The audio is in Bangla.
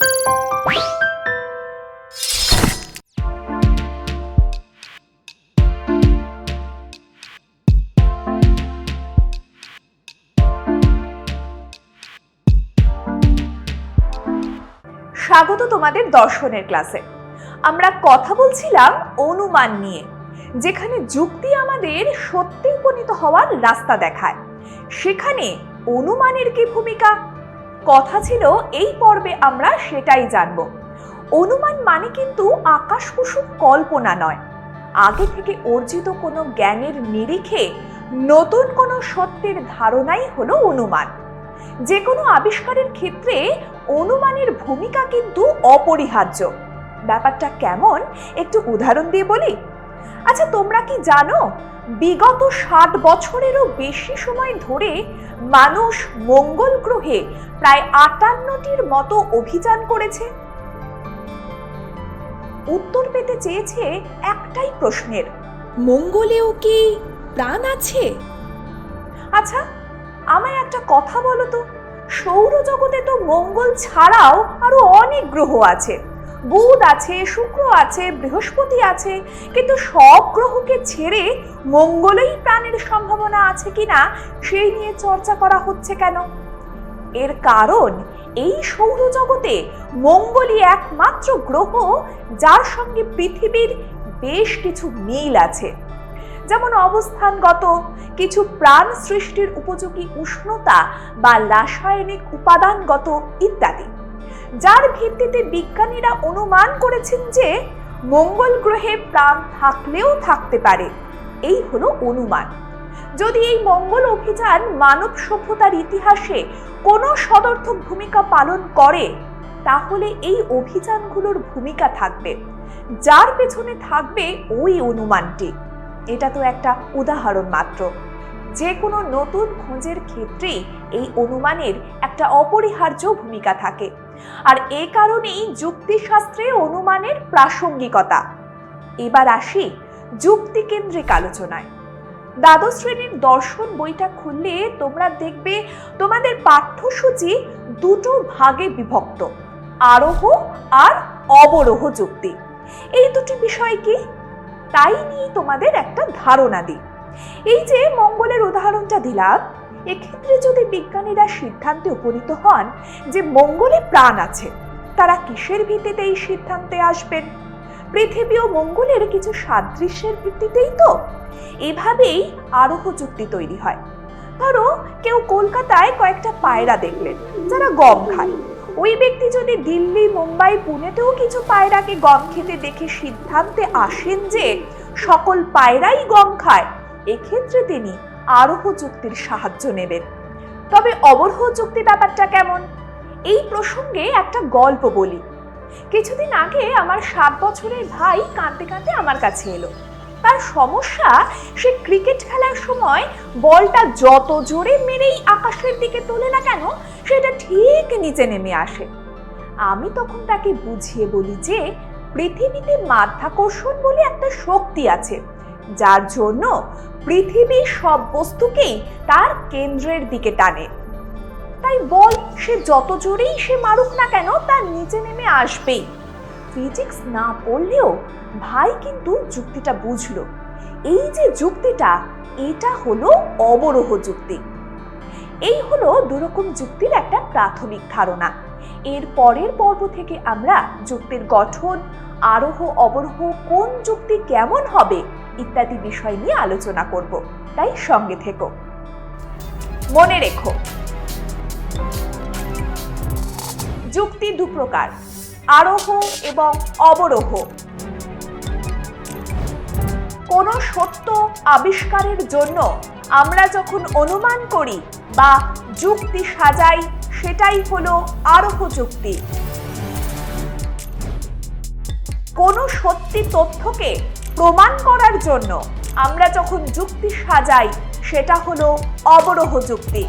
স্বাগত তোমাদের দর্শনের ক্লাসে। আমরা কথা বলছিলাম অনুমান নিয়ে, যেখানে যুক্তি আমাদের সত্যি উপনীত হওয়ার রাস্তা দেখায়। সেখানে অনুমানের কি ভূমিকা? কথা ছিল, এই পর্বে আমরা সেটাই জানব। অনুমান মানে কিন্তু আকাশ কুসুম কল্পনা নয়। আগে থেকে অর্জিত কোনো জ্ঞানের নিরিখে নতুন কোনো সত্যের ধারণাই হলো অনুমান। যে কোনো আবিষ্কারের ক্ষেত্রে অনুমানের ভূমিকা কিন্তু অপরিহার্য। ব্যাপারটা কেমন? একটু উদাহরণ দিয়ে বলি? আচ্ছা তোমরা কি জানো বিগত ষাট বছরেরও বেশি সময় ধরে মানুষ মঙ্গল গ্রহে প্রায় আটান্নটির মতো অভিযান করেছে। উত্তর পেতে চেয়েছে একটাই প্রশ্নের, মঙ্গলেও কি প্রাণ আছে? আচ্ছা আমায় একটা কথা বলো তো। সৌরজগতে তো মঙ্গল ছাড়াও আরও অনেক গ্রহ আছে। বুধ আছে, শুক্র আছে, বৃহস্পতি আছে, কিন্তু সব গ্রহকে ছেড়ে মঙ্গলেই প্রাণের সম্ভাবনা আছে কিনা, সেই নিয়ে চর্চা করা হচ্ছে কেন? এর কারণ, এই সৌরজগতে মঙ্গলই একমাত্র গ্রহ, যার সঙ্গে পৃথিবীর বেশ কিছু মিল আছে। যেমন অবস্থানগত, কিছু প্রাণ সৃষ্টির উপযোগী উষ্ণতা বা রাসায়নিক উপাদানগত ইত্যাদি। যার ভিত্তিতে বিজ্ঞানীরা অনুমান করেছেন যে মঙ্গল গ্রহে প্রাণ থাকলেও থাকতে পারে। এই হলো অনুমান। যদি এই মঙ্গল অভিযান মানব সভ্যতার ইতিহাসে কোনো সদর্থক ভূমিকা পালন করে, তাহলে এই অভিযানগুলোর ভূমিকা থাকবে। যার পেছনে থাকবে ওই অনুমানটি। এটা তো একটা উদাহরণ মাত্র। যে কোনো নতুন খোঁজের ক্ষেত্রেই এই অনুমানের একটা অপরিহার্য ভূমিকা থাকে। আর এ কারণেই যুক্তিশাস্ত্রে অনুমানের প্রাসঙ্গিকতা। এবার আসি যুক্তিকেন্দ্রিক আলোচনায়। দ্বাদশ শ্রেণির দর্শন বইটা খুললে তোমরা দেখবে তোমাদের পাঠ্যসূচি দুটো ভাগে বিভক্ত, আরোহ আর অবরোহ যুক্তি। এই দুটি বিষয় কি? তাই নিয়ে তোমাদের একটা ধারণা দিই। এই যে মঙ্গলের উদাহরণটা দিলাম এক্ষেত্রে যদি বিজ্ঞানীরা সিদ্ধান্তে উপনীত হন যে মঙ্গলে প্রাণ আছে, তারা কিসের ভিত্তিতে এই সিদ্ধান্তে আসবেন? পৃথিবী ও মঙ্গলের কিছু সাদৃশ্যের ভিত্তিতেই তো। এভাবেই আরোহ যুক্তি তৈরি হয়। ধরো, কেউ কলকাতায় কয়েকটা পায়রা দেখলেন, যারা গম খায়। ওই ব্যক্তি যদি দিল্লি, মুম্বাই, পুনেতেও কিছু পায়রাকে গম খেতে দেখে সিদ্ধান্তে আসেন যে সকল পায়রাই গম খায়, এক্ষেত্রে তিনি আরোহ যুক্তির সাহায্য নেবেন তবে অবরোহ যুক্তি ব্যাপারটা কেমন? এই প্রসঙ্গে একটা গল্প বলি। কিছুদিন আগে আমার সাত বছরের ভাই কাঁদতে কাঁদতে আমার কাছে এলো। তার সমস্যা, সে ক্রিকেট খেলার সময় বলটা যত জোরে মেরেই আকাশের দিকে তোলে না কেন, সেটা ঠিক নিচে নেমে আসে। আমি তখন তাকে বুঝিয়ে বলি যে, পৃথিবীতে মাধ্যাকর্ষণ বলে একটা শক্তি আছে, যার জন্য পৃথিবীর সব বস্তুকেই তার কেন্দ্রের দিকে টানে। তাই বল, সে যত জোরেই সে মারুক না কেন, তার নিচে নেমে আসবেই। ফিজিক্স না পড়লেও ভাই কিন্তু যুক্তিটা বুঝলো। এই যে যুক্তিটা, এটা হলো অবরোহ যুক্তি। এই হলো দুরকম যুক্তির একটা প্রাথমিক ধারণা। এর পরের পর্ব থেকে আমরা যুক্তির গঠন আরোহ অবরোহ কোন যুক্তি কেমন হবে ইত্যাদি বিষয় নিয়ে আলোচনা করব। তাই সঙ্গে থেকো। মনে রেখো। যুক্তি দু প্রকার, আরোহ এবং অবরোহ। কোনো সত্য আবিষ্কারের জন্য আমরা যখন অনুমান করি বা যুক্তি সাজাই, সেটাই হলো আরোহ যুক্তি। কোনো সত্যি তথ্যকে প্রমাণ করার জন্য আমরা যখন যুক্তি সাজাই সেটা হলো অবরোহ যুক্তি।